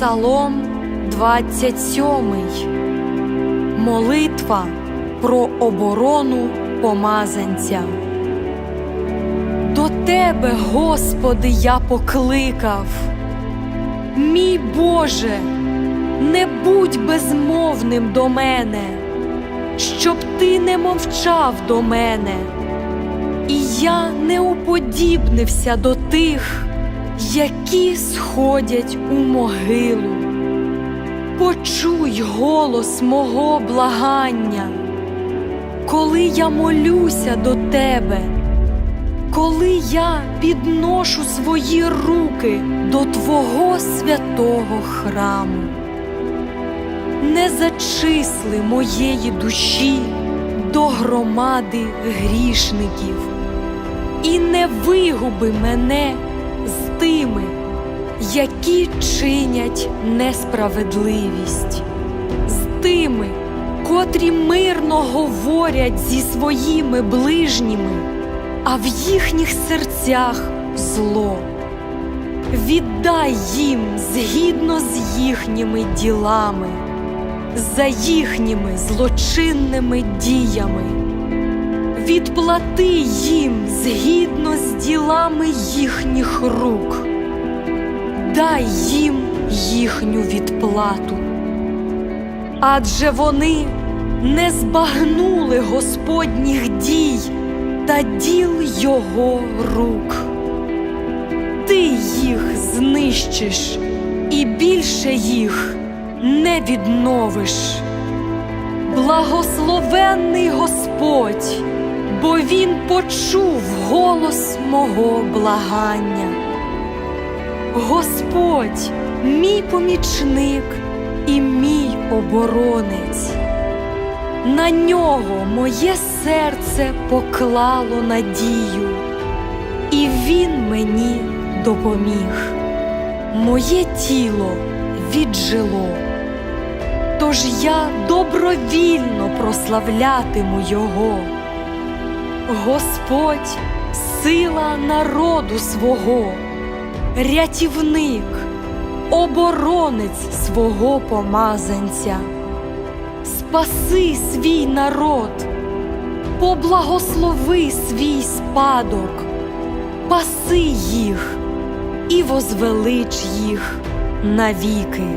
Псалом 27. Молитва про оборону помазанця. До Тебе, Господи, я покликав. Мій Боже, не будь безмовним до мене, щоб ти не мовчав до мене, і я не уподібнився до тих, які сходять у могилу. Почуй голос мого благання, коли я молюся до тебе, коли я підношу свої руки до Твого святого храму. Не зачисли моєї душі до громади грішників і не вигуби мене з тими, які чинять несправедливість, з тими, котрі мирно говорять зі своїми ближніми, а в їхніх серцях зло. Віддай їм згідно з їхніми ділами, за їхніми злочинними діями. Відплати їм згідно з ділами їхніх рук, дай їм їхню відплату. Адже вони не збагнули Господніх дій та діл Його рук. Ти їх знищиш і більше їх не відновиш. Благословенний Господь, почув голос мого благання. Господь, мій помічник і мій оборонець. На нього моє серце поклало надію, і він мені допоміг. Моє тіло віджило. Тож я добровільно прославлятиму Його. Господь сила народу свого, рятівник, оборонець свого помазанця. Спаси свій народ, поблагослови свій спадок, паси їх і возвелич їх навіки.